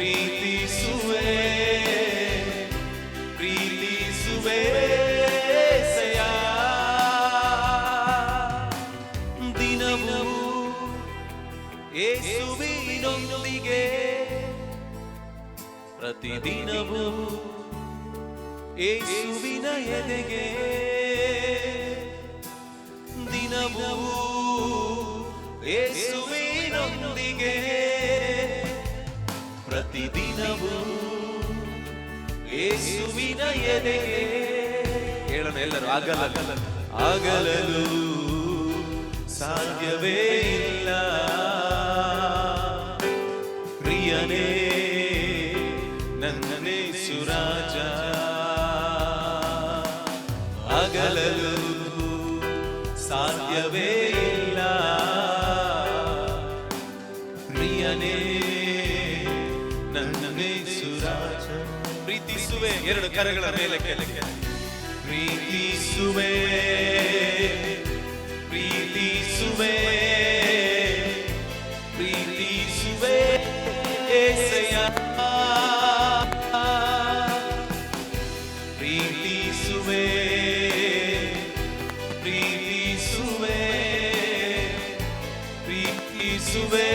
ಪ್ರೀತಿಸುವೆ ಪ್ರೀತಿಸುವೆ ದಿನವೂ ಏಸುವಿನೊಂದಿಗೆ ಪ್ರತಿದಿನವೂ ಏಸುವಿನ ಎದೆಗೆ. ದಿನವೂ ಏಸು ಪ್ರತಿದಿನವೂ ಏಸುವಿನ ಎದೆಗೆ ಹೇಳೋಣ ಎಲ್ಲರೂ ಆಗಲ್ಲ ಆಗಲಲು ಸಾಧ್ಯವೇ ಇಲ್ಲ. ಪ್ರಿಯನೇ ನನ್ನನೇ ಸುರಾಜ. ಅಗಲಲು ಸಾಧ್ಯವೇ ಇಲ್ಲ. ಪ್ರಿಯನೇ ನನ್ನನೇ ಸುರಾಜ ಪ್ರೀತಿಸುವೆ ಎರಡು ಕರಗಳ ಮೇಲೆ ಕೆಳಗೆ. ಪ್ರೀತಿಸುವೆ ಪ್ರೀತಿಸುವೆ ಪ್ರೀತಿಸುವೆ ಏಸಯ್ಯ. ಪ್ರೀತಿಸುವೆ ಪ್ರೀತಿಸುವೆ ಪ್ರೀತಿಸುವೆ.